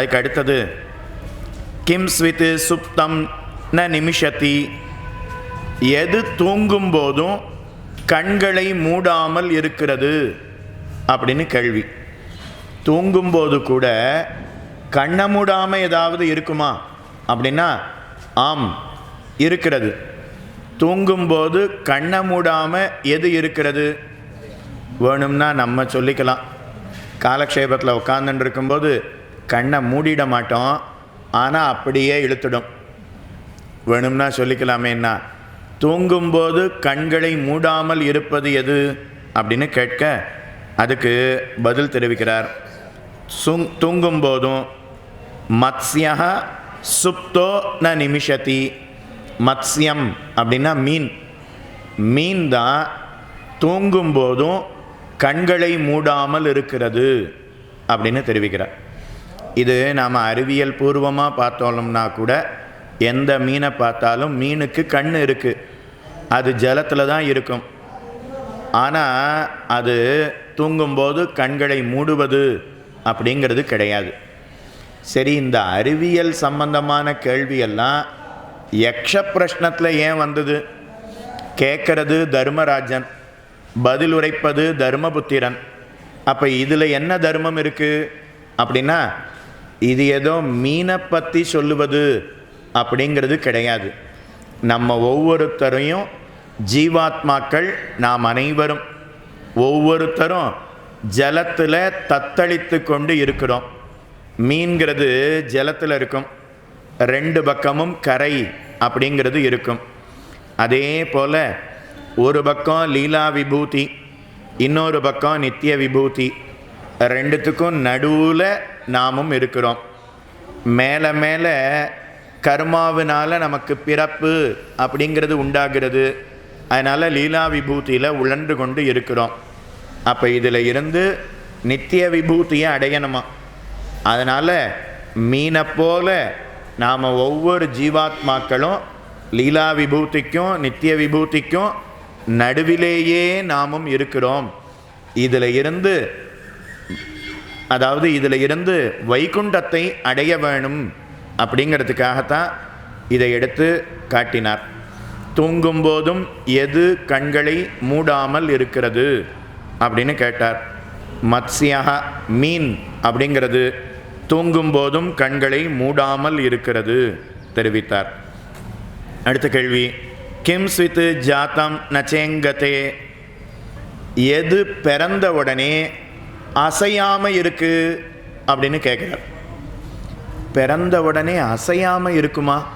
அதுக்கு அடுத்தது கிம் ஸ்வித் சுப்தம் ந நிமிஷத்தி எது தூங்கும் போதும் கண்களை மூடாமல் இருக்கிறது அப்படின்னு கேள்வி. தூங்கும்போது கூட கண்ணை மூடாமல் ஏதாவது இருக்குமா? அப்படின்னா ஆம் இருக்கிறது. தூங்கும்போது கண்ணை மூடாமல் எது இருக்கிறது? வேணும்னா நம்ம சொல்லிக்கலாம். காலக்ஷேபத்தில் உட்காந்துட்டு இருக்கும்போது கண்ணை மூடிட மாட்டோம் ஆனால் அப்படியே இழுத்துடும். வேணும்னா சொல்லிக்கலாமேன்னா தூங்கும்போது கண்களை மூடாமல் இருப்பது எது அப்படின்னு கேட்க அதுக்கு பதில் தெரிவிக்கிறார். சுங் தூங்கும்போதும் மத்ஸ்யா சுப்தோ ந நிமிஷதி. மத்ஸ்யம் அப்படின்னா மீன். மீன் தான் தூங்கும்போதும் கண்களை மூடாமல் இருக்கிறது அப்படின்னு தெரிவிக்கிறார். இது நாம் அறிவியல் பூர்வமாக பார்த்தோம்னா கூட எந்த மீனை பார்த்தாலும் மீனுக்கு கண் இருக்குது அது ஜலத்தில் தான் இருக்கும். ஆனால் அது தூங்கும்போது கண்களை மூடுவது அப்படிங்கிறது கிடையாது. சரி இந்த அறிவியல் சம்பந்தமான கேள்வியெல்லாம் யக்ஷ பிரஷ்னத்தில் ஏன் வந்தது? கேட்கறது தர்மராஜன் பதில் உரைப்பது தர்மபுத்திரன். அப்போ இதில் என்ன தர்மம் இருக்குது அப்படின்னா இது ஏதோ மீனை பற்றி சொல்லுவது அப்படிங்கிறது கிடையாது. நம்ம ஒவ்வொருத்தரையும் ஜீவாத்மாக்கள் நாம் அனைவரும். ஒவ்வொருத்தரும் ஜலத்தில் தத்தளித்து கொண்டு இருக்கிறோம். மீன்கிறது ஜலத்தில் இருக்கும். ரெண்டு பக்கமும் கரை அப்படிங்கிறது இருக்கும். அதே போல் ஒரு பக்கம் லீலா விபூதி இன்னொரு பக்கம் நித்திய விபூதி. ரெண்டுத்துக்கும் நடுவில் நாமும் இருக்கிறோம். மேலே மேலே கர்மாவினால் நமக்கு பிறப்பு அப்படிங்கிறது உண்டாகிறது. அதனால் லீலா விபூதியில் உழன்று கொண்டு இருக்கிறோம். அப்போ இதில் இருந்து நித்திய விபூதியை அடையணுமா? அதனால் மீனை போல நாம் ஒவ்வொரு ஜீவாத்மாக்களும் லீலா விபூதிக்கும் நித்திய விபூதிக்கும் நடுவிலேயே நாமும் இருக்கிறோம். இதில் இருந்து அதாவது இதில் இருந்து வைகுண்டத்தை அடைய வேணும் அப்படிங்கிறதுக்காகத்தான் இதை எடுத்து காட்டினார். தூங்கும்போதும் எது கண்களை மூடாமல் இருக்கிறது அப்படின்னு கேட்டார். மத்ஸ்யா மீன் அப்படிங்கிறது தூங்கும்போதும் கண்களை மூடாமல் இருக்கிறது தெரிவித்தார். அடுத்த கேள்வி கிம் ஸ்வித் ஜாத்தம் நச்சேங்கத்தே எது பிறந்த உடனே அசையாமல் இருக்கு அப்படின்னு கேட்குறார் பிறந்த உடனே அசையாமல் இருக்குமா?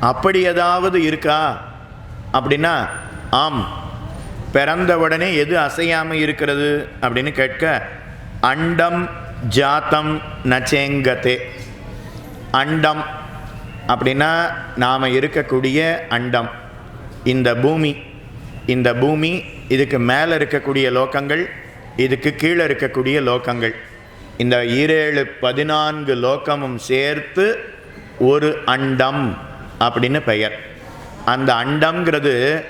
அப்படி ஏதாவது இருக்கா? அப்படின்னா ஆம். பிறந்த உடனே எது அசையாமல் இருக்கிறது? அப்படின்னு கேட்க அண்டம் ஜாத்தம் நச்சேங்கத்தே அண்டம் அப்படின்னா நாம் இருக்கக்கூடிய அண்டம். இந்த பூமி இந்த பூமி இதுக்கு மேலே இருக்கக்கூடிய லோகங்கள் இதுக்கு கீழே இருக்கக்கூடிய லோகங்கள். இந்த ஈரேழு பதினான்கு லோகமும் சேர்த்து ஒரு அண்டம் அப்படின்னு பெயர். அந்த அண்டம்ங்கிறது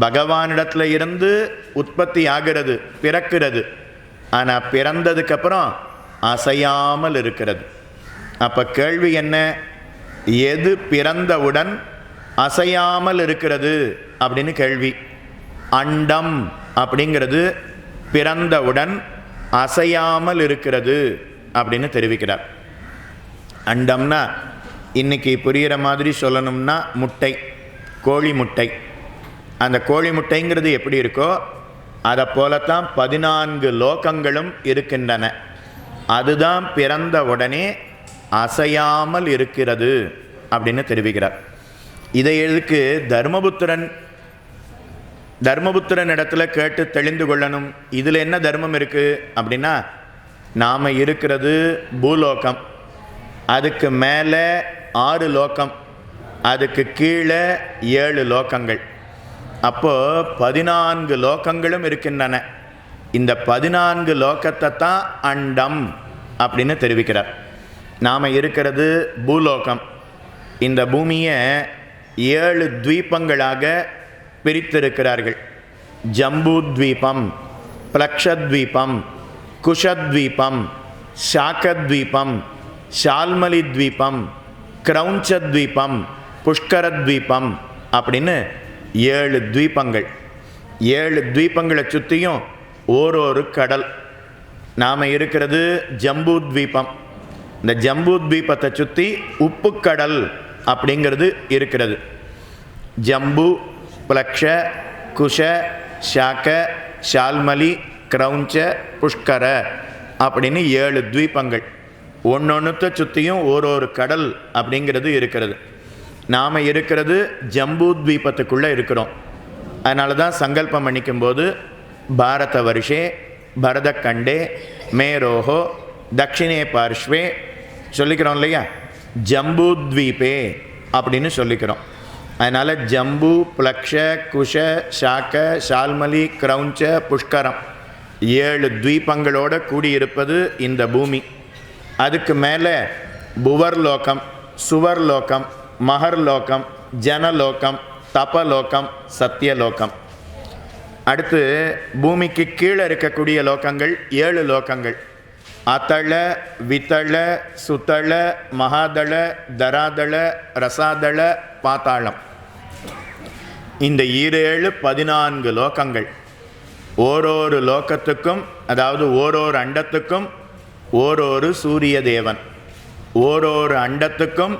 பகவானிடத்தில் இருந்து உற்பத்தி ஆகிறது பிறக்கிறது. ஆனால் பிறந்ததுக்கப்புறம் அசையாமல் இருக்கிறது. அப்போ கேள்வி என்ன? எது பிறந்தவுடன் அசையாமல் இருக்கிறது அப்படின்னு கேள்வி. அண்டம் அப்படிங்கிறது பிறந்தவுடன் அசையாமல் இருக்கிறது அப்படின்னு தெரிவிக்கிறார். அண்டம்னா இன்னைக்கு புரிகிற மாதிரி சொல்லணும்னா முட்டை கோழி முட்டை. அந்த கோழி முட்டைங்கிறது எப்படி இருக்கோ அதை போலத்தான் பதினான்கு லோகங்களும் இருக்கின்றன. அதுதான் பிறந்த உடனே அசையாமல் இருக்கிறது அப்படின்னு தெரிவிக்கிறார். இதை எதுக்கு தர்மபுத்திரன் தர்மபுத்திரன் இடத்துல கேட்டு தெளிந்து கொள்ளணும். இதில் என்ன தர்மம் இருக்குது அப்படின்னா நாம் இருக்கிறது பூலோகம். அதுக்கு மேலே ஆறு லோகம். அதுக்கு கீழே ஏழு லோகங்கள். அப்போது பதினான்கு லோகங்களும் இருக்கின்றன. இந்த பதினான்கு லோக்கத்தை தான் அண்டம் அப்படின்னு தெரிவிக்கிறார். நாம் இருக்கிறது பூலோகம். இந்த பூமியை ஏழு துவீபங்களாக பிரித்திருக்கிறார்கள். ஜம்பூத்வீபம் பிளக்ஷத்வீபம் குஷத்வீபம் சாக்கத்வீபம் ஷால்மலி த்வீபம் கிரௌஞ்ச த்வீபம் புஷ்கர த்வீபம் அப்படின்னு ஏழு த்வீபங்கள். ஏழு த்வீபங்களை சுற்றியும் ஓரொரு கடல். நாம் இருக்கிறது ஜம்பூ த்வீபம் இந்த ஜம்பூ த்வீபத்தை சுற்றி உப்புக்கடல் அப்படிங்கிறது இருக்கிறது. ஜம்பு பிளக்ஷ குஷ ஷாக்க ஷால்மலி கிரௌஞ்ச புஷ்கர அப்படின்னு ஏழு த்வீபங்கள். ஒன்றொன்றுத்த சுற்றியும் ஒரு ஒரு கடல் அப்படிங்கிறது இருக்கிறது. நாம் இருக்கிறது ஜம்பு த்வீபத்துக்குள்ளே இருக்கிறோம். அதனால தான் சங்கல்பம் பண்ணிக்கும்போது பாரத வருஷே பரதக்கண்டே மேரோஹோ தட்சிணே பார்ஷ்வே சொல்லிக்கிறோம் இல்லையா? ஜம்பூ த்வீபே அப்படின்னு சொல்லிக்கிறோம். அதனால் ஜம்பு பிளக்ஷ குஷ ஷாக்க ஷால்மலி கிரௌஞ்ச புஷ்கரம். ஏழு துவீபங்களோடு கூடியிருப்பது இந்த பூமி. அதுக்கு மேலே புவர்லோகம் சுவர்லோகம் மகர்லோகம் ஜனலோகம் தபலோகம் சத்தியலோகம் அடுத்து பூமிக்கு கீழே இருக்கக்கூடிய லோகங்கள் ஏழு லோகங்கள். அத்தள வித்தள சுத்தள மகாதள தராதள ரசாதள பாத்தாளம் இந்த ஈரேழு பதினான்கு லோகங்கள். ஓரொரு லோகத்துக்கும் அதாவது ஓரொரு அண்டத்துக்கும் ஓரொரு சூரிய தேவன். ஓரொரு அண்டத்துக்கும்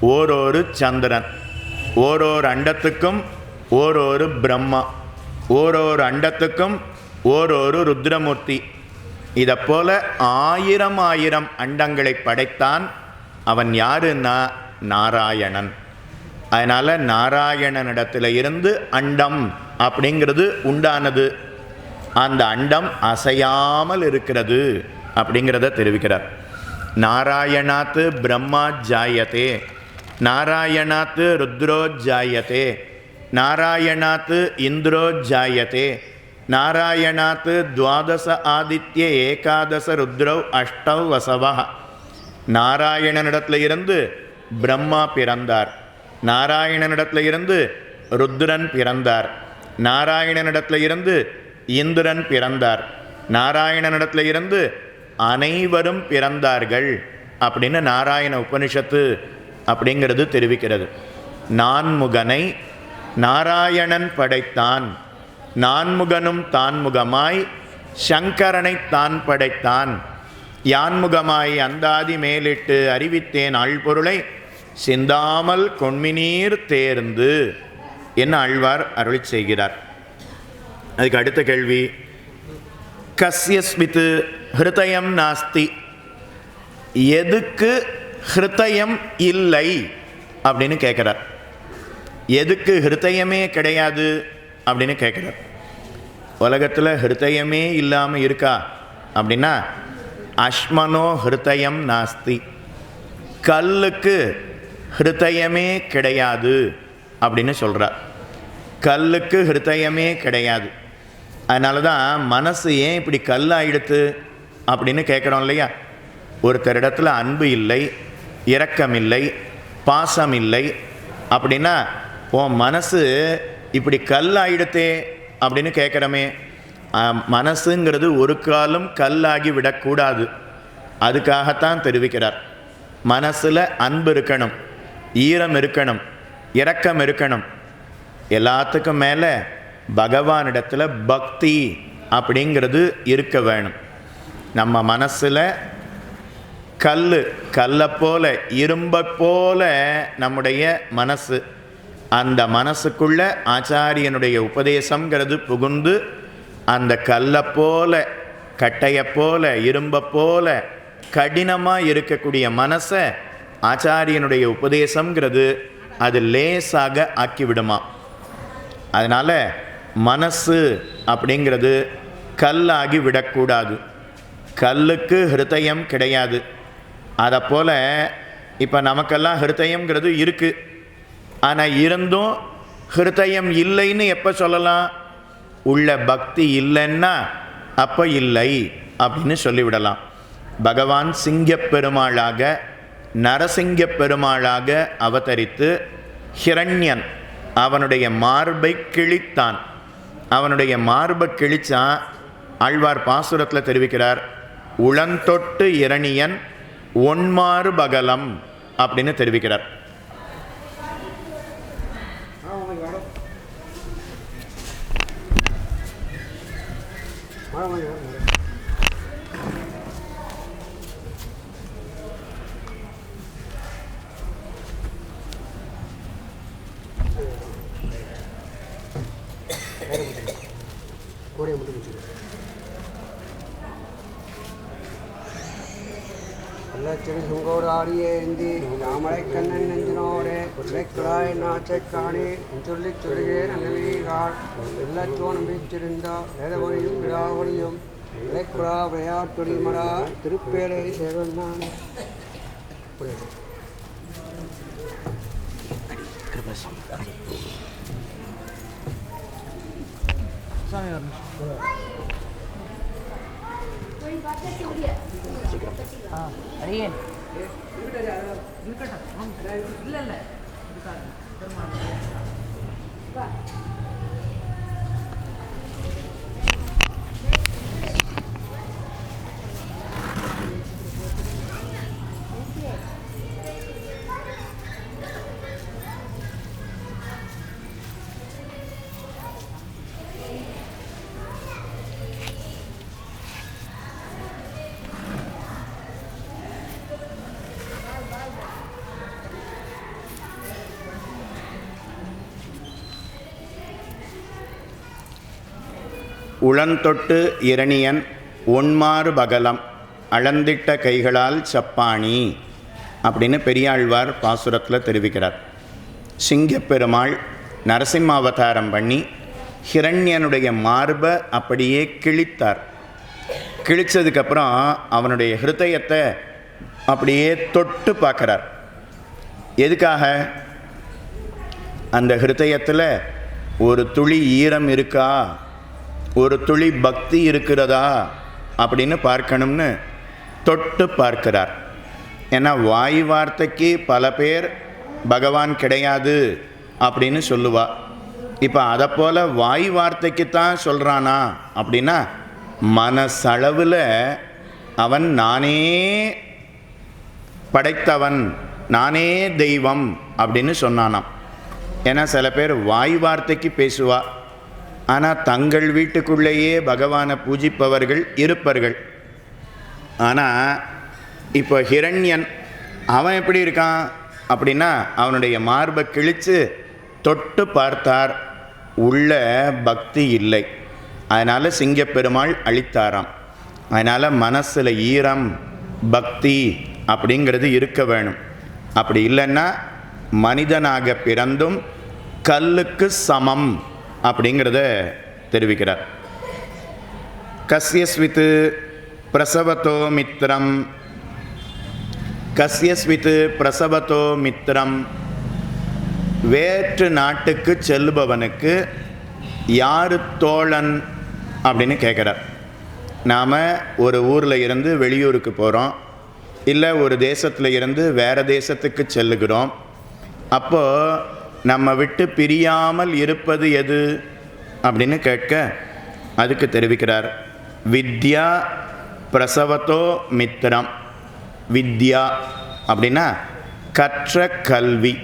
ஓரொரு சந்திரன். ஓரொரு அண்டத்துக்கும் ஓரொரு பிரம்மா. ஓரொரு அண்டத்துக்கும் ஓரொரு ருத்ரமூர்த்தி. இதை போல ஆயிரம் ஆயிரம் அண்டங்களை படைத்தான் அவன் யாருன்னா நாராயணன். அதனால் நாராயணனிடத்தில் இருந்து அண்டம் அப்படிங்கிறது உண்டானது. அந்த அண்டம் அசையாமல் இருக்கிறது அப்படிங்கிறத தெரிவிக்கிறார். நாராயணாத்து பிரம்மா ஜாயத்தே நாராயணாத்து ருத்ரோ ஜாயத்தே நாராயணாத்து இந்திரோ ஜாயத்தே நாராயணாத் துவாதச ஆதித்ய ஏகாதச ருத்ரவ் அஷ்டவ் வசவா நாராயணனிடத்தில் இருந்து பிரம்மா பிறந்தார். நாராயணனிடத்தில் இருந்து ருத்ரன் பிறந்தார். நாராயணனிடத்தில் இருந்து இந்திரன் பிறந்தார். நாராயணனிடத்தில் இருந்து அனைவரும் பிறந்தார்கள் அப்படின்னு நாராயண உபனிஷத்து அப்படிங்கிறது தெரிவிக்கிறது. நான்முகனை நாராயணன் படைத்தான். நான்முகனும் தான்முகமாய் சங்கரனை தான் படைத்தான் யான்முகமாய் அந்தாதி மேலிட்டு அறிவித்தேன் ஆழ்பொருளை சிந்தாமல் கொன்மினீர் தேர்ந்து. என்ன ஆழ்வார் அருளி செய்கிறார். அதுக்கு அடுத்த கேள்வி. கஸ்யஸ்மித்து ஹிருதயம் நாஸ்தி. எதுக்கு ஹிருதயம் இல்லை? அப்படின்னு கேட்குறார். எதுக்கு ஹிருதயமே கிடையாது? அப்படின்னு கேட்குறார். உலகத்தில் ஹிருதயமே இல்லாமல் இருக்கா? அப்படின்னா அஷ்மனோ ஹிருதயம் நாஸ்தி. கல்லுக்கு ஹிருதயமே கிடையாது அப்படின்னு சொல்கிறார் கல்லுக்கு ஹிருதயமே கிடையாது. அதனால தான் மனசு ஏன் இப்படி கல் ஆயிடுத்து அப்படின்னு கேட்குறோம் இல்லையா? ஒருத்தரிடத்துல அன்பு இல்லை இரக்கம் இல்லை பாசம் இல்லை அப்படின்னா உன் மனசு இப்படி கல் ஆயிடுத்தே அப்படின்னு கேட்குறமே மனசுங்கிறது ஒரு காலம் கல்லாகி விடக்கூடாது. அதுக்காகத்தான் தெரிவிக்கிறார். மனசில் அன்பு இருக்கணும் ஈரம் இருக்கணும் இரக்கம் இருக்கணும். எல்லாத்துக்கும் மேலே பகவானிடத்தில் பக்தி அப்படிங்கிறது இருக்க வேணும். நம்ம மனசில் கல் கல்லை போல இரும்பை போல நம்முடைய மனசு அந்த மனசுக்குள்ள ஆச்சாரியனுடைய உபதேசங்கிறது புகுந்து அந்த கல்லை போல கட்டையை போல இரும்பை போல கடினமாக இருக்கக்கூடிய மனசை ஆச்சாரியனுடைய உபதேசங்கிறது அது லேசாக ஆக்கிவிடுமா? அதனால் மனசு அப்படிங்கிறது கல்லாகி விடக்கூடாது. கல்லுக்கு ஹிருதயம் கிடையாது. அதை போல் இப்போ நமக்கெல்லாம் ஹிருதயங்கிறது இருக்குது ஆனால் இருந்தும் ஹிருதயம் இல்லைன்னு எப்போ சொல்லலாம்? உள்ள பக்தி இல்லைன்னா அப்போ இல்லை அப்படின்னு சொல்லிவிடலாம். பகவான் சிங்கப் பெருமாளாக நரசிங்க பெருமாளாக அவதரித்து ஹிரண்யன் அவனுடைய மார்பை கிழித்தான். அவனுடைய மார்பை கிழிச்சான் ஆழ்வார் பாசுரத்தில் தெரிவிக்கிறார் உளந்தொட்டு இரணியன் ஒன்மாறு பகலம் அப்படின்னு தெரிவிக்கிறார். கோடையை மட்டும் முடிச்சுக்கோ வெள்ளச்செடி சுங்கோடு ஆடியே இருந்து நாமளை கண்ணன் நெஞ்சினோரே வெக்குழாய் நாச்சைக்காணி சொல்லி சொல்லுகிறேன் அன்னவீகால் வெள்ளச்சோனம் வீச்சிருந்தா வேதமொழியும் விழாவொழியும் விளைக்குழா விளையாட்டொடி மரா திருப்பேரை சேவன் நான் உளந்தொட்டு இரணியன் ஒன்மாறு பகலம் அளந்திட்ட கைகளால் சப்பாணி அப்படின்னு பெரியாழ்வார் பாசுரத்தில் தெரிவிக்கிறார். சிங்கப்பெருமாள் நரசிம்ம அவதாரம் பண்ணி ஹிரண்யனுடைய மார்பை அப்படியே கிழித்தார். கிழிச்சதுக்கப்புறம் அவனுடைய ஹிருதயத்தை அப்படியே தொட்டு பார்க்குறார். எதுக்காக? அந்த ஹிருதயத்தில் ஒரு துளி ஈரம் இருக்கா? ஒரு துளி பக்தி இருக்கிறதா அப்படின்னு பார்க்கணும்னு தொட்டு பார்க்கிறார். ஏன்னா வாய் வார்த்தைக்கு பல பேர் பகவான் கிடையாது அப்படின்னு சொல்லுவா. இப்போ அதை போல் வாய் வார்த்தைக்கு தான் சொல்கிறானா அப்படின்னா மனசளவில் அவன் நானே படைத்தவன் நானே தெய்வம் அப்படின்னு சொன்னானாம். ஏன்னா சில பேர் வாய் வார்த்தைக்கு பேசுவாள் ஆனால் தங்கள் வீட்டுக்குள்ளேயே பகவானை பூஜிப்பவர்கள் இருப்பர்கள். ஆனால் இப்போ ஹிரண்யன் அவன் எப்படி இருக்கான் அப்படின்னா அவனுடைய மார்பை கிழித்து தொட்டு பார்த்தார். உள்ள பக்தி இல்லை. அதனால் சிங்கப்பெருமாள் அழித்தாராம். அதனால் மனசில் ஈரம் பக்தி அப்படிங்கிறது இருக்க வேணும். அப்படி இல்லைன்னா மனிதனாக பிறந்தும் கல்லுக்கு சமம். அப்படிங்கிறத தெரிவிக்கிறார். கஸ்யஸ்வித்து பிரசவத்தோ மித்திரம் கஸ்யஸ்வித்து பிரசவத்தோ மித்திரம் வேற்று நாட்டுக்கு செல்லுபவனுக்கு யார் தோழன் அப்படின்னு கேட்குறார். நாம் ஒரு ஊரில் இருந்து வெளியூருக்கு போகிறோம் இல்லை ஒரு தேசத்தில் இருந்து வேறு தேசத்துக்கு செல்லுகிறோம். அப்போது நம்ம விட்டு பிரியாமல் இருப்பது எது? அப்படின்னு கேட்க அதுக்கு தெரிவிக்கிறார். வித்யா பிரசவத்தோ மித்திரம். வித்யா அப்படின்னா கற்ற கல்வி.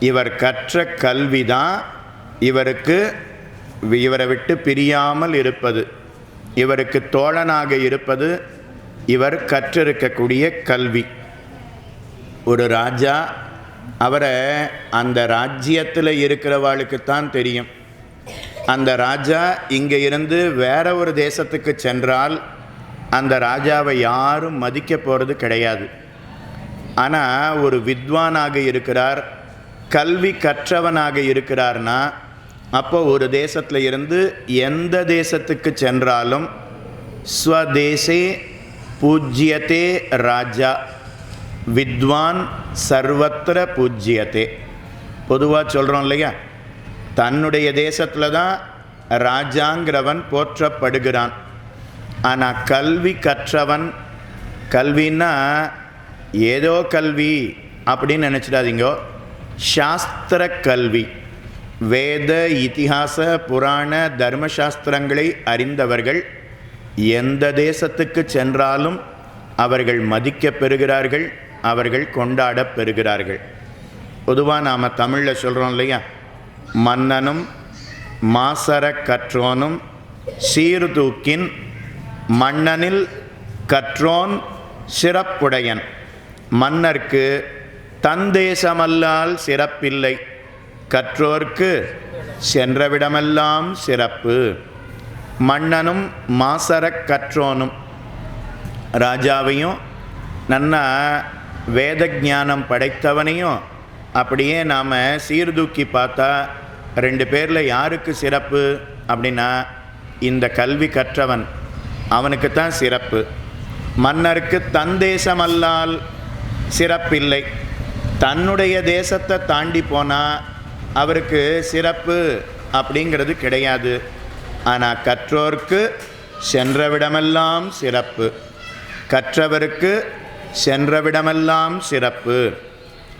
இவர் கற்ற கல்வி தான் இவருக்கு இவரை விட்டு பிரியாமல் இருப்பது. இவருக்கு தோழனாக இருப்பது இவர் கற்றிருக்கக்கூடிய கல்வி. ஒரு ராஜா அவரை அந்த ராஜ்யத்தில் இருக்கிறவாளுக்குத்தான் தெரியும். அந்த ராஜா இங்கே இருந்து வேற ஒரு தேசத்துக்கு சென்றால் அந்த ராஜாவை யாரும் மதிக்க போகிறது கிடையாது. ஆனால் ஒரு வித்வானாக இருக்கிறார் கல்வி கற்றவனாக இருக்கிறார்னா அப்போ ஒரு தேசத்தில் இருந்து எந்த தேசத்துக்கு சென்றாலும் ஸ்வதேசே பூஜ்யத்தே ராஜா. வித்வான் சர்வத்திர பூஜ்யத்தே. பொதுவாக சொல்கிறோம் இல்லையா? தன்னுடைய தேசத்தில் தான் ராஜாங்கிறவன் போற்றப்படுகிறான். ஆனால் கல்வி கற்றவன் கல்வின்னா ஏதோ கல்வி அப்படின்னு நினச்சிடாதீங்கோ. சாஸ்திர கல்வி வேத இதிகாச புராண தர்மசாஸ்திரங்களை அறிந்தவர்கள் எந்த தேசத்துக்கு சென்றாலும் அவர்கள் மதிக்கப் பெறுகிறார்கள். அவர்கள் கொண்டாடப் பெறுகிறார்கள். பொதுவாக நாம் தமிழில் சொல்கிறோம் இல்லையா? மன்னனும் மாசர கற்றோனும் சீர்தூக்கின் மன்னனில் கற்றோன் சிறப்புடையன். மன்னர்க்கு தந்தேசமல்லால் சிறப்பில்லை. கற்றோர்க்கு சென்றவிடமெல்லாம் சிறப்பு. மன்னனும் மாசரக் கற்றோனும். ராஜாவையும் நன்னா வேத ஞானம் படைத்தவனையும் அப்படியே நாம் சீர்தூக்கி பார்த்தா ரெண்டு பேரில் யாருக்கு சிறப்பு அப்படின்னா இந்த கல்வி கற்றவன். அவனுக்கு தான் சிறப்பு. மன்னருக்கு தன் தேசமல்லால் சிறப்பில்லை. தன்னுடைய தேசத்தை தாண்டி போனால் அவருக்கு சிறப்பு அப்படிங்கிறது கிடையாது. ஆனால் கற்றோர்க்கு சென்றவிடமெல்லாம் சிறப்பு. கற்றவருக்கு சென்றவிடமெல்லாம் சிறப்பு.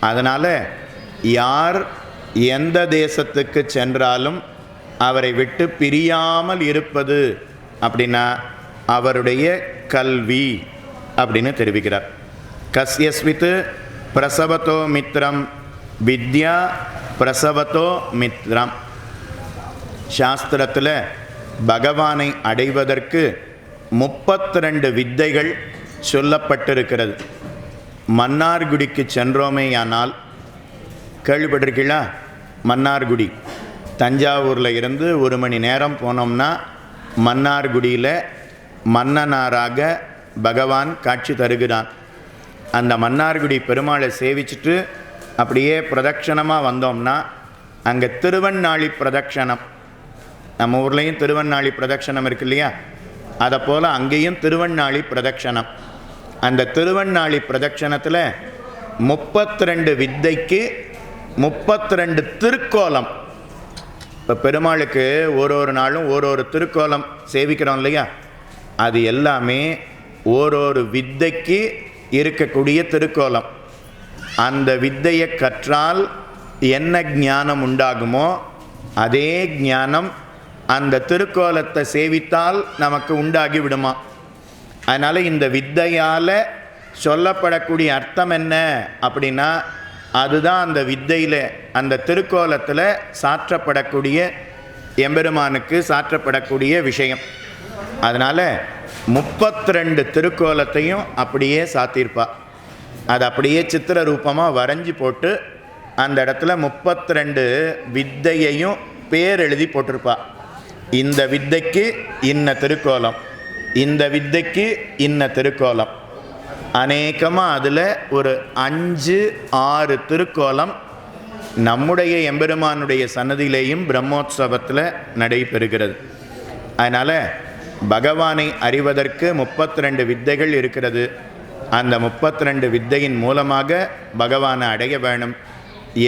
அதனால் யார் எந்த தேசத்துக்கு சென்றாலும் அவரை விட்டு பிரியாமல் இருப்பது அப்படின்னா அவருடைய கல்வி அப்படின்னு தெரிவிக்கிறார். கஸ்யஸ்வித்து பிரசவத்தோ மித்ரம் வித்யா பிரசவத்தோ மித்ரம். சாஸ்திரத்தில் பகவானை அடைவதற்கு முப்பத்தி ரெண்டு வித்தைகள் சொல்லப்பட்டிருக்கிறது. மன்னார்குடிக்கு சென்றோமேயானால் கேள்விப்பட்டிருக்கீங்களா? மன்னார்குடி. தஞ்சாவூரில் இருந்து ஒரு மணி நேரம் போனோம்னா மன்னார்குடியில் மன்னனாராக பகவான் காட்சி தருகிறான். அந்த மன்னார்குடி பெருமாளை சேவிச்சுட்டு அப்படியே பிரதட்சணமாக வந்தோம்னா அங்கே திருவண்ணாளி பிரதட்சணம். நம்ம ஊர்லேயும் திருவண்ணாளி பிரதட்சணம் இருக்கு இல்லையா? அதை போல் அங்கேயும் திருவண்ணாளி பிரதட்சணம். அந்த திருவண்ணாளி பிரதட்சணத்தில் முப்பத்தி ரெண்டு வித்தைக்கு முப்பத்தி ரெண்டு திருக்கோலம். இப்போ பெருமாளுக்கு ஒரு ஒரு நாளும் ஒரு ஒரு திருக்கோலம் சேவிக்கிறோம் இல்லையா? அது எல்லாமே ஓரொரு வித்தைக்கு இருக்கக்கூடிய திருக்கோலம். அந்த வித்தையை கற்றால் என்ன ஞானம் உண்டாகுமோ அதே ஞானம் அந்த திருக்கோலத்தை சேவித்தால் நமக்கு உண்டாகி விடுமா? அதனால் இந்த வித்தையால் சொல்லப்படக்கூடிய அர்த்தம் என்ன அப்படின்னா அதுதான் அந்த வித்தையில் அந்த திருக்கோலத்தில் சாற்றப்படக்கூடிய எம்பெருமானுக்கு சாற்றப்படக்கூடிய விஷயம். அதனால் முப்பத்தி ரெண்டு திருக்கோலத்தையும் அப்படியே சாத்தியிருப்பா. அது அப்படியே சித்திர ரூபமாக வரைஞ்சி போட்டு அந்த இடத்துல முப்பத்தி ரெண்டு வித்தையையும் பேர் எழுதி போட்டிருப்பா. இந்த வித்தைக்கு இன்ன திருக்கோலம். இந்த வித்தைக்கு இன்ன திருக்கோலம். அநேகமாக அதில் ஒரு அஞ்சு ஆறு திருக்கோலம் நம்முடைய எம்பெருமானுடைய சன்னதியிலேயும் பிரம்மோற்சவத்தில் நடைபெறுகிறது. அதனால் பகவானை அறிவதற்கு முப்பத்தி ரெண்டு வித்தைகள் இருக்கிறது. அந்த முப்பத்தி ரெண்டு வித்தையின் மூலமாக பகவானை அடைய வேணும்.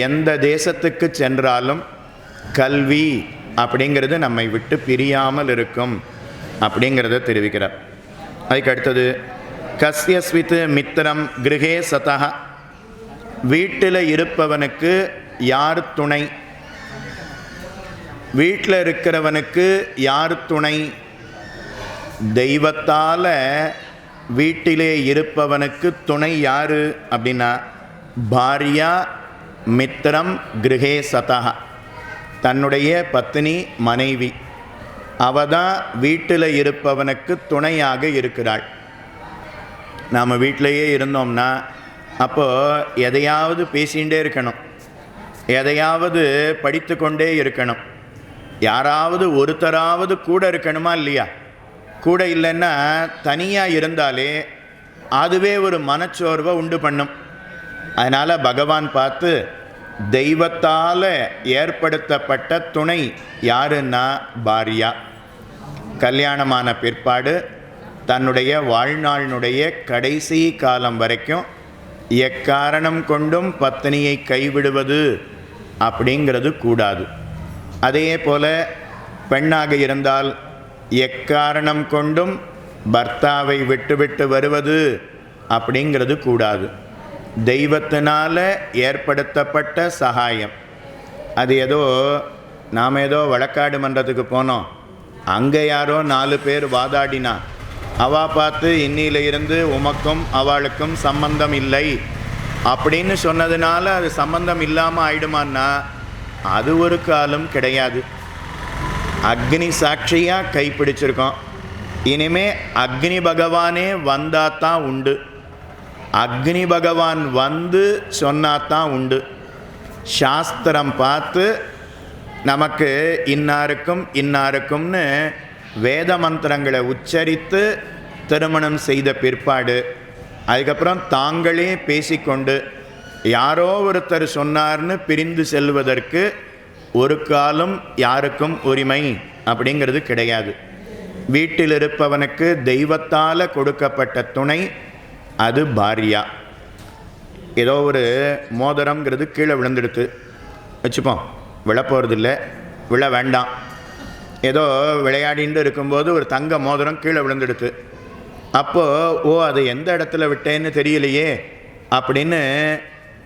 எந்த தேசத்துக்கு சென்றாலும் கல்வி அப்படிங்கிறது நம்மை விட்டு பிரியாமல் இருக்கும். அப்படிங்கிறத தெரிவிக்கிறார். அதுக்கு அடுத்தது கஸ்யஸ்வித் மித்திரம் கிரகே சதா வீட்டில் இருப்பவனுக்கு யார் துணை? வீட்டில் இருக்கிறவனுக்கு யார் துணை? தெய்வத்தால் வீட்டிலே இருப்பவனுக்கு துணை யார்? அப்படின்னா பாரியா மித்திரம் கிருஹே சதா தன்னுடைய பத்தினி மனைவி. அவ தான் வீட்டில் இருப்பவனுக்கு துணையாக இருக்கிறாள். நாம் வீட்டிலையே இருந்தோம்னா அப்போது எதையாவது பேசிகிட்டே இருக்கணும். எதையாவது படித்து கொண்டே இருக்கணும். யாராவது ஒருத்தராவது கூட இருக்கணுமா இல்லையா? கூட இல்லைன்னா தனியாக இருந்தாலே அதுவே ஒரு மனச்சோர்வை உண்டு பண்ணும். அதனால் பகவான் பார்த்து தெய்வத்தால் ஏற்படுத்தப்பட்ட துணை யாருன்னா பாரியா. கல்யாணமான பிற்பாடு தன்னுடைய வாழ்நாளினுடைய கடைசி காலம் வரைக்கும் எக்காரணம் கொண்டும் பத்தினியை கைவிடுவது அப்படிங்கிறது கூடாது. அதே போல் பெண்ணாக இருந்தால் எக்காரணம் கொண்டும் பர்த்தாவை விட்டுவிட்டு வருவது அப்படிங்கிறது கூடாது. தெய்வத்தினால் ஏற்படுத்தப்பட்ட சகாயம். அது ஏதோ நாம் ஏதோ வழக்காடு மன்றத்துக்கு போனோம். அங்கே யாரோ நாலு பேர் வாதாடினா அவா பார்த்து இன்னிலிருந்து உமக்கும் அவளுக்கும் சம்பந்தம் இல்லை அப்படின்னு சொன்னதுனால அது சம்பந்தம் இல்லாமல் ஆயிடுமான்னா அது ஒரு காலம் கிடையாது. அக்னி சாட்சியாக கைப்பிடிச்சிருக்கோம். இனிமே அக்னி பகவானே வந்தால் தான் உண்டு. அக்னி பகவான் வந்து சொன்னாதான் உண்டு. சாஸ்திரம் பார்த்து நமக்கு இன்னாருக்கும் இன்னாருக்கும்னு வேத மந்திரங்களை உச்சரித்து திருமணம் செய்த பிற்பாடு அதுக்கப்புறம் தாங்களே பேசிக்கொண்டு யாரோ ஒருத்தர் சொன்னார்னு பிரிந்து செல்வதற்கு ஒரு காலம் யாருக்கும் உரிமை அப்படிங்கிறது கிடையாது. வீட்டில் இருப்பவனுக்கு தெய்வத்தால் கொடுக்கப்பட்ட துணை அது பாரியா. ஏதோ ஒரு மோதிரம்ங்கிறது கீழே விழுந்துடுத்து. வச்சுப்போம். விழப்போகிறதில்ல விழ வேண்டாம். ஏதோ விளையாடிட்டு இருக்கும்போது ஒரு தங்க மோதிரம் கீழே விழுந்துடுத்து. அப்போது ஓ அது எந்த இடத்துல விட்டேன்னு தெரியலையே அப்படின்னு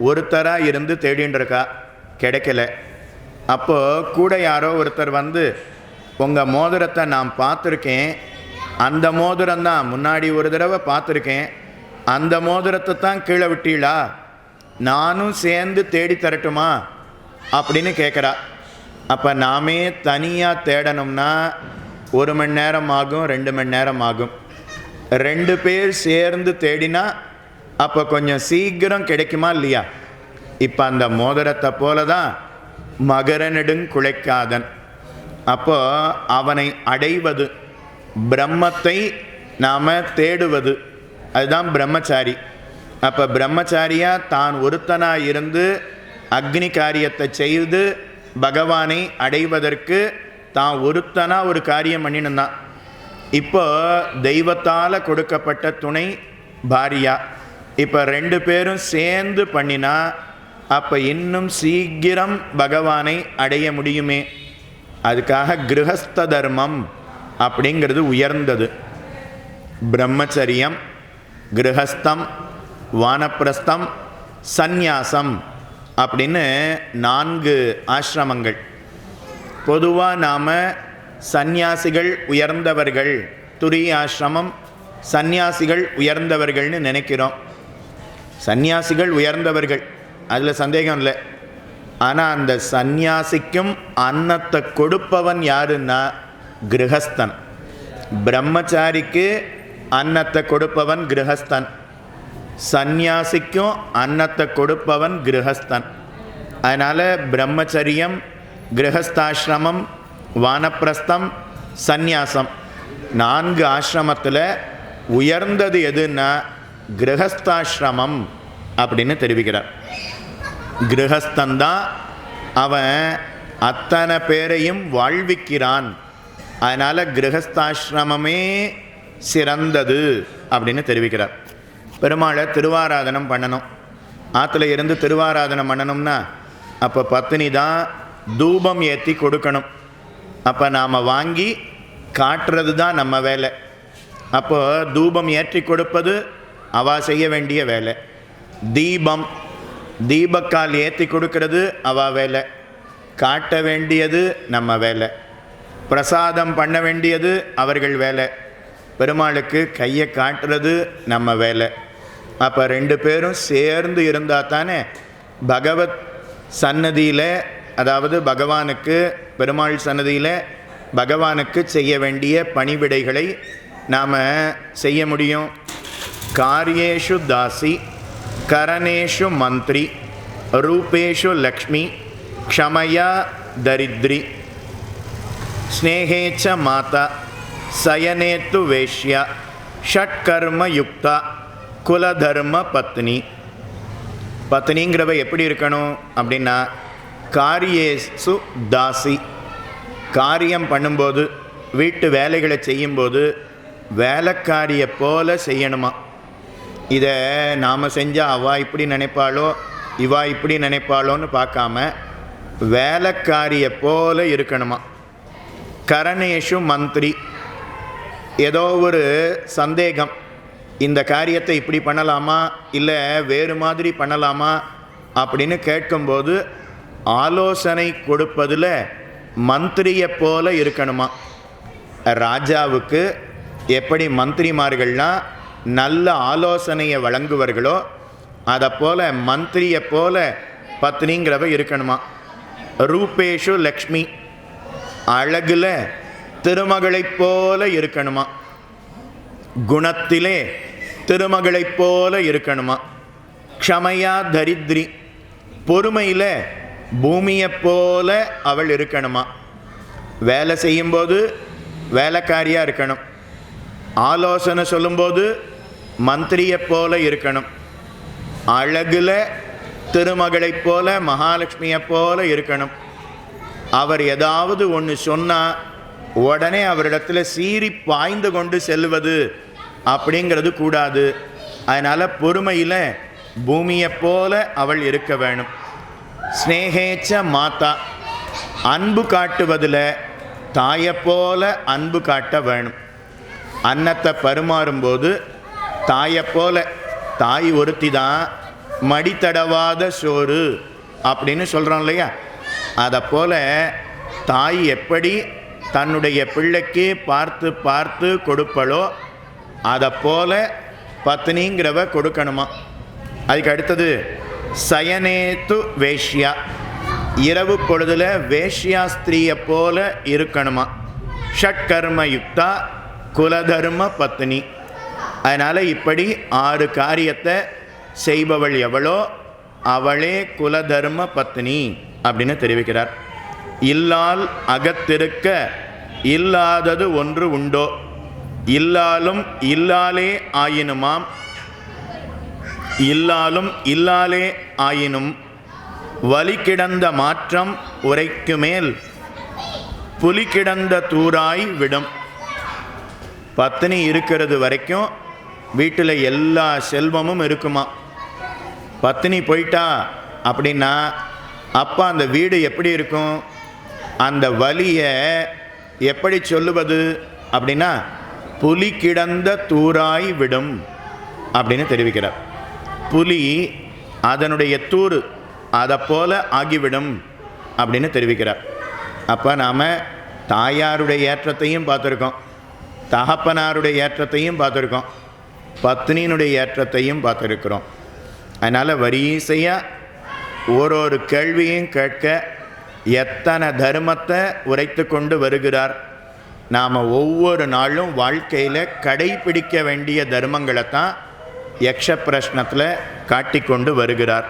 ஒருத்தராக இருந்து தேடின்னு இருக்கா. கிடைக்கல. அப்போது கூட யாரோ ஒருத்தர் வந்து உங்கள் மோதிரத்தை நான் பார்த்துருக்கேன். அந்த மோதிரம் தான் முன்னாடி ஒரு தடவை பார்த்துருக்கேன். அந்த மோதிரத்தை தான் கீழே விட்டீளா? நானும் சேர்ந்து தேடி தரட்டுமா? அப்படின்னு கேட்குறா அப்போ நாமே தனியாக தேடணும்னா ஒரு மணி நேரம் ஆகும் ரெண்டு மணி நேரம் ஆகும். ரெண்டு பேர் சேர்ந்து தேடினா அப்போ கொஞ்சம் சீக்கிரம் கிடைக்குமா இல்லையா? இப்போ அந்த மோதிரத்தை போல தான் மகரநெடுங்குழைக்காதன் அப்போ அவனை அடைவது பிரம்மத்தை நாம் தேடுவது. அதுதான் பிரம்மச்சாரி. அப்போ பிரம்மச்சாரியாக தான் ஒருத்தனாக இருந்து அக்னி காரியத்தை செய்து பகவானை அடைவதற்கு தான் ஒருத்தனாக ஒரு காரியம் பண்ணினுந்தான். இப்போ தெய்வத்தால் கொடுக்கப்பட்ட துணை பாரியா. இப்போ ரெண்டு பேரும் சேர்ந்து பண்ணினா அப்போ இன்னும் சீக்கிரம் பகவானை அடைய முடியுமே. அதுக்காக கிரகஸ்த தர்மம் அப்படிங்கிறது உயர்ந்தது. பிரம்மச்சரியம் கிரகஸ்தம் வானப்பிரஸ்தம் சந்நியாசம் அப்படின்னு நான்கு ஆசிரமங்கள். பொதுவாக நாம் சந்நியாசிகள் உயர்ந்தவர்கள் துரி ஆசிரமம் சந்நியாசிகள் உயர்ந்தவர்கள்னு நினைக்கிறோம். சந்நியாசிகள் உயர்ந்தவர்கள் அதில் சந்தேகம் இல்லை. ஆனால் அந்த சந்நியாசிக்கும் அன்னத்தை கொடுப்பவன் யாருன்னா கிரகஸ்தன். பிரம்மச்சாரிக்கு அன்னத்தை கொடுப்பவன் கிரகஸ்தன். சந்நியாசிக்கும் அன்னத்தை கொடுப்பவன் கிரகஸ்தன். அதனால் பிரம்மச்சரியம் கிரகஸ்தாசிரமம் வானப்பிரஸ்தம் சந்நியாசம். நான்கு ஆசிரமத்தில் உயர்ந்தது எதுன்னா கிரகஸ்தாசிரமம் அப்படின்னு தெரிவிக்கிறார். கிரகஸ்தந்தான் அவன் அத்தனை பேரையும் வாழ்விக்கிறான். அதனால் கிரகஸ்தாசிரமமே சிறந்தது அப்படின்னு தெரிவிக்கிறார். பெருமாளை திருவாராதனம் பண்ணணும். ஆற்றுல இருந்து திருவாராதனம் பண்ணணும்னா அப்போ பத்தினி தான் தூபம் ஏற்றி கொடுக்கணும். அப்போ நாம் வாங்கி காட்டுறது தான் நம்ம வேலை. அப்போ தூபம் ஏற்றி கொடுப்பது அவா செய்ய வேண்டிய வேலை. தீபம் தீபக்கால் ஏற்றி கொடுக்கறது அவா வேலை. காட்ட வேண்டியது நம்ம வேலை. பிரசாதம் பண்ண வேண்டியது அவர்கள் வேலை. பெருமாளுக்கு கையை காட்டுறது நம்ம வேலை. அப்போ ரெண்டு பேரும் சேர்ந்து இருந்தால் தானே பகவத் சன்னதியில் அதாவது பகவானுக்கு பெருமாள் சன்னதியில் பகவானுக்கு செய்ய வேண்டிய பணிவிடைகளை நாம் செய்ய முடியும். காரியேஷு தாசி கரணேஷு மந்திரி ரூபேஷு லக்ஷ்மி க்ஷமயா தரித்ரி ஸ்னேகேச்ச மாதா சயனேத்து வேஷ்யா ஷட்கர்ம யுக்தா குலதர்ம பத்னி. பத்னிங்கிறவ எப்படி இருக்கணும் அப்படின்னா காரியேசு தாசி. காரியம் பண்ணும்போது வீட்டு வேலைகளை செய்யும்போது வேலைக்காரியை போல செய்யணுமா? இதை நாம் செஞ்சால் அவா இப்படி நினைப்பாளோ இவா இப்படி நினைப்பாளோன்னு பார்க்காம வேலைக்காரியை போல இருக்கணுமா? கரணேஷு மந்திரி. ஏதோ ஒரு சந்தேகம். இந்த காரியத்தை இப்படி பண்ணலாமா? இல்லை வேறு மாதிரி பண்ணலாமா? அப்படின்னு கேட்கும்போது ஆலோசனை கொடுப்பதில் மந்திரியை போல இருக்கணுமா? ராஜாவுக்கு எப்படி மந்திரிமார்கள்லாம் நல்ல ஆலோசனையை வழங்குவார்களோ அதை போல் மந்திரியை போல பத்னிங்கிறவ இருக்கணுமா? ரூபேஷு லக்ஷ்மி. அழகில் திருமகளைப் போல இருக்கணுமா? குணத்திலே திருமகளைப் போல இருக்கணுமா? க்ஷமையா தரித்ரி பொறுமையில் பூமியைப் போல அவள் இருக்கணுமா? வேலை செய்யும்போது வேலைக்காரியாக இருக்கணும். ஆலோசனை சொல்லும்போது மந்திரியைப் போல இருக்கணும். அழகில் திருமகளைப் போல மகாலட்சுமியைப் போல இருக்கணும். அவர் ஏதாவது ஒன்று சொன்னால் உடனே அவரிடத்துல சீறி பாய்ந்து கொண்டு செல்வது அப்படிங்கிறது கூடாது. அதனால் பொறுமையில் பூமியைப் போல அவள் இருக்க வேணும். ஸ்னேகேச்ச மாதா அன்பு காட்டுவதில் தாயைப் போல அன்பு காட்ட வேணும். அன்னத்தை பரிமாறும்போது தாயைப் போல தாய் ஒருத்தி தான் மடித்தடவாத சோறு அப்படின்னு சொல்கிறோம் இல்லையா? அதை போல் தாய் எப்படி தன்னுடைய பிள்ளைக்கு பார்த்து பார்த்து கொடுப்பளோ அதை போல பத்னிங்கிறவ கொடுக்கணுமா? அதுக்கு அடுத்தது சயனேத்து வேஷ்யா. இரவு பொழுதில் வேஷ்யா ஸ்திரீயை போல இருக்கணுமா? ஷட்கர்ம யுக்தா குலதர்ம பத்னி. அதனால் இப்படி ஆறு காரியத்தை செய்பவள் எவளோ அவளே குலதர்ம பத்னி அப்படின்னு தெரிவிக்கிறார். இல்லால் அகத்திருக்க இல்லாதது ஒன்று உண்டோ? இல்லாலும் இல்லாலே ஆயினுமாம். இல்லாலும் இல்லாலே ஆயினும். வலி கிடந்த மாற்றம் உரைக்கு மேல். புலி கிடந்த தூராய் விடும். பத்தினி இருக்கிறது வரைக்கும் வீட்டில் எல்லா செல்வமும் இருக்குமா? பத்தினி போயிட்டா அப்படின்னா அப்போ அந்த வீடு எப்படி இருக்கும்? அந்த வலியை எப்படி சொல்லுவது அப்படின்னா புலி கிடந்த தூராய் விடும் அப்படின்னு தெரிவிக்கிறார். புலி அதனுடைய தூர் அதை போல ஆகிவிடும் அப்படின்னு தெரிவிக்கிறார். அப்போ நாம் தாயாருடைய ஏற்றத்தையும் பார்த்துருக்கோம் தகப்பனாருடைய ஏற்றத்தையும் பார்த்துருக்கோம் பத்னியினுடைய ஏற்றத்தையும் பார்த்துருக்குறோம். அதனால் வரிசையாக ஒரு ஒரு கேள்வியும் கேட்க எத்தனை தர்மத்தை உரைத்து கொண்டு வருகிறார்? நாம் ஒவ்வொரு நாளும் வாழ்க்கையில் கடைபிடிக்க வேண்டிய தர்மங்களை தான் யக்ஷ பிரஷ்னத்தில் காட்டிக்கொண்டு வருகிறார்.